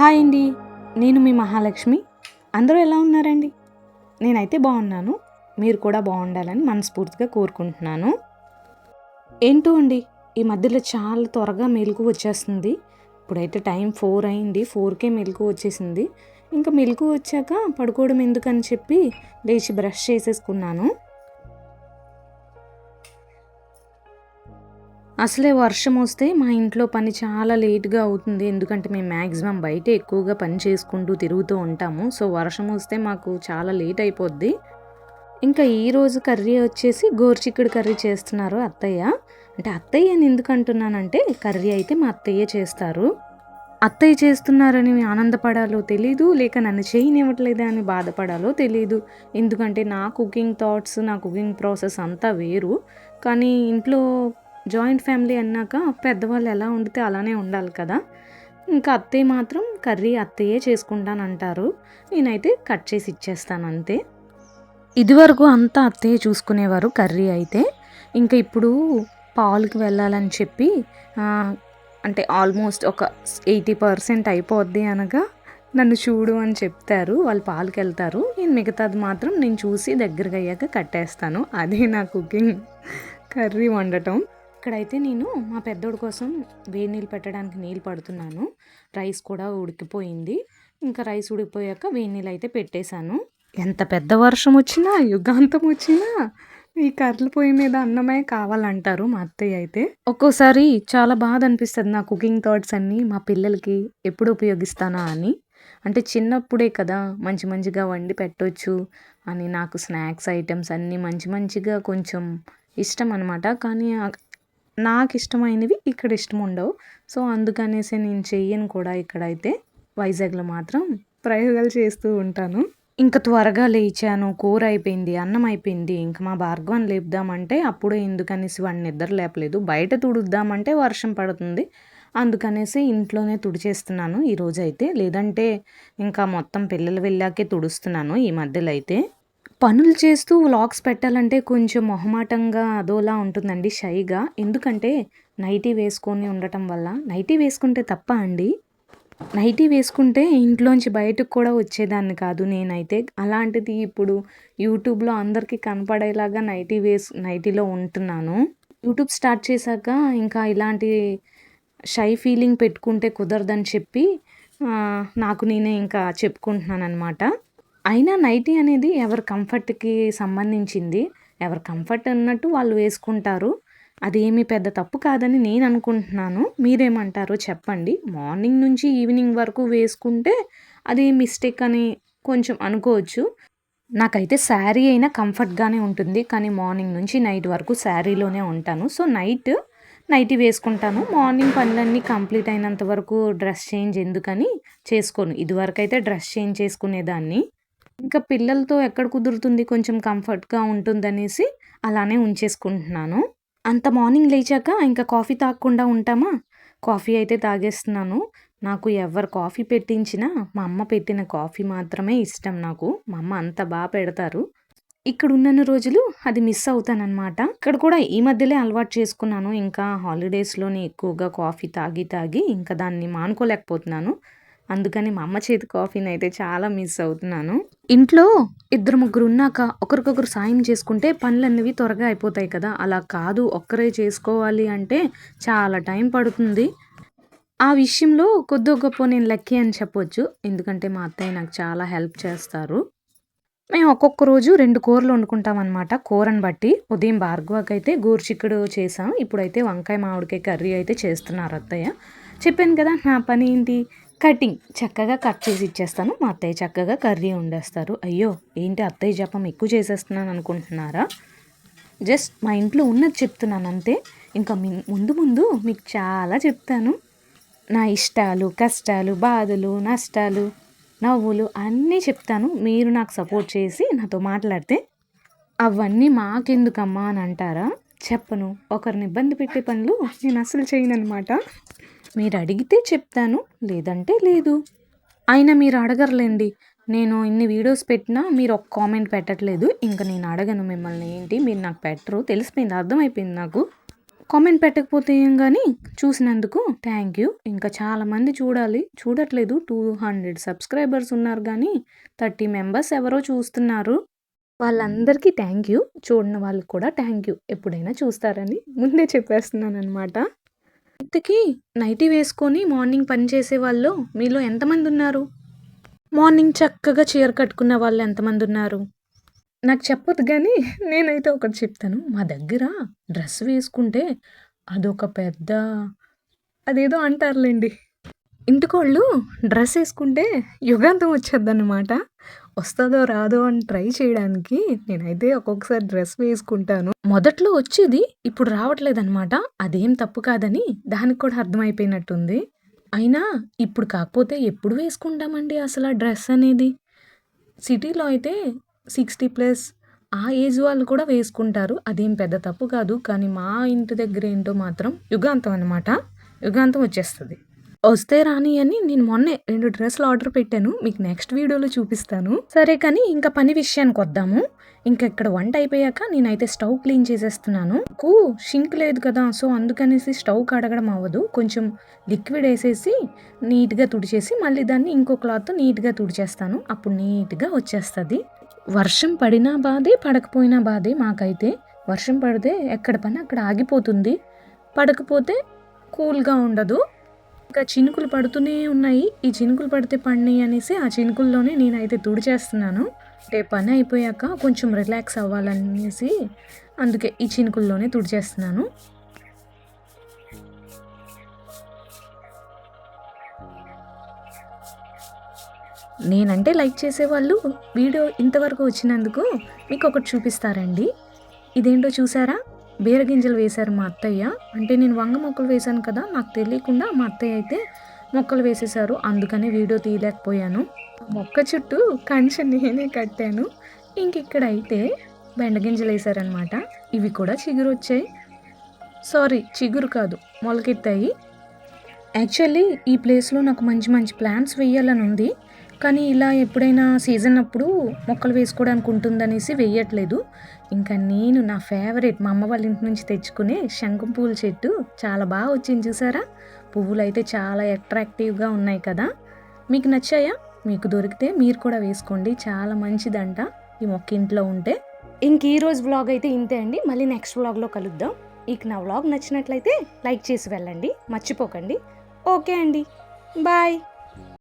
Hi అండి. నేను మీ మహాలక్ష్మి. అందరూ ఎలా ఉన్నారండి? నేనైతే బాగున్నాను. మీరు కూడా బాగుండాలని మనస్ఫూర్తిగా కోరుకుంటున్నాను. ఏంటో అండి ఈ మధ్యలో చాలా త్వరగా మెలకు వచ్చేస్తుంది. ఇప్పుడైతే టైం ఫోర్ అయింది. ఫోర్కే మెలకు వచ్చేసింది. ఇంకా మెలకు వచ్చాక పడుకోవడం ఎందుకని చెప్పి లేచి బ్రష్ చేసేసుకున్నాను. అసలే వర్షం వస్తే మా ఇంట్లో పని చాలా లేట్గా అవుతుంది. ఎందుకంటే మేము మ్యాక్సిమం బయట ఎక్కువగా పని చేసుకుంటూ తిరుగుతూ ఉంటాము. సో వర్షం వస్తే మాకు చాలా లేట్ అయిపోద్ది. ఇంకా ఈరోజు కర్రీ వచ్చేసి గోర్చిక్కుడు కర్రీ చేస్తున్నారు అత్తయ్య. అంటే అత్తయ్య అని ఎందుకు అంటున్నానంటే కర్రీ అయితే మా అత్తయ్య చేస్తారు. అత్తయ్య చేస్తున్నారని ఆనందపడాలో తెలీదు లేక నన్ను చేయనివ్వట్లేదా అని బాధపడాలో తెలీదు. ఎందుకంటే నా కుకింగ్ థాట్స్ నా కుకింగ్ ప్రాసెస్ అంతా వేరు. కానీ ఇంట్లో జాయింట్ ఫ్యామిలీ అన్నాక పెద్దవాళ్ళు ఎలా వండితే అలానే ఉండాలి కదా. ఇంకా అత్తయ్య మాత్రం కర్రీ అత్తయ్యే చేసుకుంటానంటారు. నేనైతే కట్ చేసి ఇచ్చేస్తాను అంతే. ఇదివరకు అంతా అత్తయ్య చూసుకునేవారు కర్రీ అయితే. ఇంకా ఇప్పుడు పాలకి వెళ్ళాలని చెప్పి అంటే ఆల్మోస్ట్ ఒక ఎయిటీ పర్సెంట్ అయిపోద్ది అనగా నన్ను చూడు అని చెప్తారు వాళ్ళు పాలకి వెళ్తారు. నేను మిగతాది మాత్రం నేను చూసి దగ్గరగా అయ్యాక కట్టేస్తాను. అదే నా కుకింగ్ కర్రీ వండటం. ఇక్కడైతే నేను మా పెద్దోడి కోసం వేడి నీళ్ళు పెట్టడానికి నీళ్ళు పడుతున్నాను. రైస్ కూడా ఉడికిపోయింది. ఇంకా రైస్ ఉడికిపోయాక వేడి నీళ్ళు అయితే పెట్టేశాను. ఎంత పెద్ద వర్షం వచ్చినా యుగాంతం వచ్చినా ఈ కర్రల పొయ్యి మీద అన్నమే కావాలంటారు మా అత్తయ్య అయితే. ఒక్కోసారి చాలా బాధ అనిపిస్తుంది నా కుకింగ్ థాట్స్ అన్నీ మా పిల్లలకి ఎప్పుడు ఉపయోగిస్తానా అని. అంటే చిన్నప్పుడే కదా మంచి మంచిగా వండి పెట్టొచ్చు అని నాకు స్నాక్స్ ఐటమ్స్ అన్నీ మంచి మంచిగా కొంచెం ఇష్టం అనమాట కానీ నాకు ఇష్టమైనవి ఇక్కడ ఇష్టం ఉండవు సో అందుకనేసి నేను చెయ్యను కూడా ఇక్కడైతే. వైజాగ్లో మాత్రం ప్రయోగాలు చేస్తూ ఉంటాను. ఇంకా త్వరగా లేచాను కూర అయిపోయింది అన్నం అయిపోయింది ఇంకా మా భార్గవన్ లేపుదామంటే అప్పుడు ఎందుకనేసి వాడిని నిద్ర లేపలేదు. బయట తుడుద్దామంటే వర్షం పడుతుంది. అందుకనేసి ఇంట్లోనే తుడిచేస్తున్నాను ఈరోజు అయితే లేదంటే ఇంకా మొత్తం పిల్లలు వెళ్ళాకే తుడుస్తున్నాను ఈ మధ్యలో అయితే. పనులు చేస్తూ వ్లాగ్స్ పెట్టాలంటే కొంచెం మొహమాటంగా అదోలా ఉంటుందండి షైగా. ఎందుకంటే నైటీ వేసుకొని ఉండటం వల్ల. నైటీ వేసుకుంటే తప్ప అండి. నైటీ వేసుకుంటే ఇంట్లోంచి బయటకు కూడా వచ్చేదాన్ని కాదు నేనైతే. అలాంటిది ఇప్పుడు యూట్యూబ్లో అందరికీ కనపడేలాగా నైటీ వేసు నైటీలో ఉంటున్నాను. యూట్యూబ్ స్టార్ట్ చేశాక ఇంకా ఇలాంటి షై ఫీలింగ్ పెట్టుకుంటే కుదరదని చెప్పి నాకు నేనే ఇంకా చెప్పుకుంటున్నాను అనమాట అయినా నైటీ అనేది ఎవరి కంఫర్ట్కి సంబంధించింది. ఎవరి కంఫర్ట్ అన్నట్టు వాళ్ళు వేసుకుంటారు. అది ఏమీ పెద్ద తప్పు కాదని నేను అనుకుంటున్నాను. మీరేమంటారో చెప్పండి. మార్నింగ్ నుంచి ఈవినింగ్ వరకు వేసుకుంటే అది మిస్టేక్ అని కొంచెం అనుకోవచ్చు. నాకైతే శారీ అయినా కంఫర్ట్గానే ఉంటుంది. కానీ మార్నింగ్ నుంచి నైట్ వరకు శారీలోనే ఉంటాను. సో నైట్ నైటీ వేసుకుంటాను. మార్నింగ్ పనులన్నీ కంప్లీట్ అయినంత వరకు డ్రెస్ చేంజ్ ఎందుకని చేసుకోను. ఇదివరకైతే డ్రెస్ చేంజ్ చేసుకునేదాన్ని. ఇంకా పిల్లలతో ఎక్కడ కుదురుతుంది? కొంచెం కంఫర్ట్గా ఉంటుందనేసి అలానే ఉంచేసుకుంటున్నాను. అంత మార్నింగ్ లేచాక ఇంకా కాఫీ తాగకుండా ఉంటామా? కాఫీ అయితే తాగేస్తున్నాను. నాకు ఎవరు కాఫీ పెట్టించినా మా అమ్మ పెట్టిన కాఫీ మాత్రమే ఇష్టం నాకు. మా అమ్మ అంత బాగా పెడతారు. ఇక్కడ ఉన్న రోజులు అది మిస్ అవుతానన్నమాట. ఇక్కడ కూడా ఈ మధ్యలో అలవాటు చేసుకున్నాను. ఇంకా హాలిడేస్లోనే ఎక్కువగా కాఫీ తాగి తాగి ఇంకా దాన్ని మానుకోలేకపోతున్నాను. అందుకని మా అమ్మ చేతి కాఫీని అయితే చాలా మిస్ అవుతున్నాను. ఇంట్లో ఇద్దరు ముగ్గురు ఉన్నాక ఒకరికొకరు సాయం చేసుకుంటే పనులన్నవి త్వరగా అయిపోతాయి కదా. అలా కాదు ఒక్కరే చేసుకోవాలి అంటే చాలా టైం పడుతుంది. ఆ విషయంలో కొద్ది గొప్ప నేను లక్కీ అని చెప్పొచ్చు. ఎందుకంటే మా అత్తయ్య నాకు చాలా హెల్ప్ చేస్తారు. మేము ఒక్కొక్క రోజు రెండు కూరలు వండుకుంటాం అనమాట కూరని బట్టి ఉదయం భార్గవకి అయితే గోరుచిక్కుడు చేసాం. ఇప్పుడైతే వంకాయ మామిడికాయ కర్రీ అయితే చేస్తున్నారు అత్తయ్య. చెప్పాను కదా నా పని ఏంటి? కటింగ్ చక్కగా కట్ చేసి ఇచ్చేస్తాను. మా అత్తయ్య చక్కగా కర్రీ వండేస్తారు. అయ్యో ఏంటి అత్తయ్య జపం ఎక్కువ చేసేస్తున్నాను అనుకుంటున్నారా? జస్ట్ మా ఇంట్లో ఉన్నది చెప్తున్నాను అంతే. ఇంకా ముందు ముందు మీకు చాలా చెప్తాను. నా ఇష్టాలు కష్టాలు బాధలు నష్టాలు నవ్వులు అన్నీ చెప్తాను. మీరు నాకు సపోర్ట్ చేసి నాతో మాట్లాడితే అవన్నీ మాకెందుకమ్మా అని అంటారా? చెప్పను. ఒకరిని ఇబ్బంది పెట్టే పనులు నేను అసలు చేయను అనమాట మీరు అడిగితే చెప్తాను లేదంటే లేదు. అయినా మీరు అడగర్లేండి. నేను ఇన్ని వీడియోస్ పెట్టినా మీరు ఒక కామెంట్ పెట్టట్లేదు. ఇంకా నేను అడగను మిమ్మల్ని. ఏంటి? మీరు నాకు పెట్టరు. తెలిసిపోయింది. అర్థమైపోయింది నాకు. కామెంట్ పెట్టకపోతే ఏం కానీ చూసినందుకు థ్యాంక్ యూ. ఇంకా చాలామంది చూడాలి. చూడట్లేదు. టూ హండ్రెడ్ సబ్స్క్రైబర్స్ ఉన్నారు కానీ థర్టీ మెంబర్స్ ఎవరో చూస్తున్నారు. వాళ్ళందరికీ థ్యాంక్ యూ. చూడని వాళ్ళకి కూడా థ్యాంక్ యూ. ఎప్పుడైనా చూస్తారని ముందే చెప్పేస్తున్నాను అనమాట ఇంతకీ నైటీ వేసుకొని మార్నింగ్ పని చేసే వాళ్ళు మీలో ఎంతమంది ఉన్నారు? మార్నింగ్ చక్కగా చీర కట్టుకున్న వాళ్ళు ఎంతమంది ఉన్నారు? నాకు చెప్పొద్దు కానీ నేనైతే ఒకటి చెప్తాను. మా దగ్గర డ్రెస్ వేసుకుంటే అదొక పెద్ద అదేదో అంటారులేండి. ఇంటికోళ్ళు డ్రెస్ వేసుకుంటే యుగాంతం వచ్చేద్దన్నమాట. వస్తుందో రాదో అని ట్రై చేయడానికి నేనైతే ఒక్కొక్కసారి డ్రెస్ వేసుకుంటాను. మొదట్లో వచ్చేది ఇప్పుడు రావట్లేదన్నమాట. అదేం తప్పు కాదని దానికి కూడా అర్థమైపోయినట్టుంది. అయినా ఇప్పుడు కాకపోతే ఎప్పుడు వేసుకుంటామండి అసలు ఆ డ్రెస్ అనేది? సిటీలో అయితే సిక్స్టీ ప్లస్ ఆ ఏజ్ వాళ్ళు కూడా వేసుకుంటారు. అదేం పెద్ద తప్పు కాదు. కానీ మా ఇంటి దగ్గర ఏంటో మాత్రం యుగాంతం అనమాట యుగాంతం వచ్చేస్తుంది. వస్తే రాని అని నేను మొన్నే రెండు డ్రెస్సులు ఆర్డర్ పెట్టాను. మీకు నెక్స్ట్ వీడియోలో చూపిస్తాను. సరే కానీ ఇంకా పని విషయానికి వద్దాము. ఇంకా ఇక్కడ వంట అయిపోయాక నేనైతే స్టవ్ క్లీన్ చేసేస్తున్నాను. నాకు షింక్ లేదు కదా సో అందుకనేసి స్టవ్ కడగడం అవ్వదు. కొంచెం లిక్విడ్ వేసేసి నీట్గా తుడిచేసి మళ్ళీ దాన్ని ఇంకో క్లాత్ నీట్గా తుడిచేస్తాను. అప్పుడు నీట్గా వచ్చేస్తుంది. వర్షం పడినా బాధే పడకపోయినా బాధే మాకైతే. వర్షం పడితే ఎక్కడ పని అక్కడ ఆగిపోతుంది. పడకపోతే కూల్గా ఉండదు. ఇంకా చినుకులు పడుతూనే ఉన్నాయి. ఈ చినుకులు పడితే పడినాయి అనేసి ఆ చినుకుల్లోనే నేనైతే తుడిచేస్తున్నాను. అంటే పని అయిపోయాక కొంచెం రిలాక్స్ అవ్వాలనేసి అందుకే ఈ చినుకుల్లోనే తుడిచేస్తున్నాను. నేనంటే లైక్ చేసేవాళ్ళు వీడియో ఇంతవరకు వచ్చినందుకు మీకు ఒకటి చూపిస్తారండి. ఇదేంటో చూసారా? బీరగింజలు వేశారు మా అత్తయ్య. అంటే నేను వంగ మొక్కలు వేశాను కదా నాకు తెలియకుండా మా అత్తయ్య అయితే మొక్కలు వేసేసారు అందుకని వీడియో తీయలేకపోయాను. మొక్క చుట్టూ కంచె నేనే కట్టాను. ఇంక ఇక్కడ అయితే బెండగింజలు వేసారనమాట ఇవి కూడా చిగురు వచ్చాయి. సారీ చిగురు కాదు మొలకెత్తాయి. యాక్చువల్లీ ఈ ప్లేస్లో నాకు మంచి మంచి ప్లాంట్స్ వేయాలని ఉంది. కానీ ఇలా ఎప్పుడైనా సీజన్ అప్పుడు మొక్కలు వేసుకోవడానికి ఉంటుందనేసి వేయట్లేదు. ఇంకా నేను నా ఫేవరెట్ మా అమ్మ వాళ్ళ ఇంటి నుంచి తెచ్చుకునే శంఖం పూల చెట్టు చాలా బాగా వచ్చింది చూసారా? పువ్వులు అయితే చాలా అట్రాక్టివ్గా ఉన్నాయి కదా. మీకు నచ్చాయా? మీకు దొరికితే మీరు కూడా వేసుకోండి. చాలా మంచిదంట ఈ మొక్క ఇంట్లో ఉంటే. ఇంక ఈ రోజు వ్లాగ్ అయితే ఇంతే అండి. మళ్ళీ నెక్స్ట్ వ్లాగ్లో కలుద్దాం. ఇక నా వ్లాగ్ నచ్చినట్లయితే లైక్ చేసి వెళ్ళండి. మర్చిపోకండి. ఓకే అండి. బాయ్.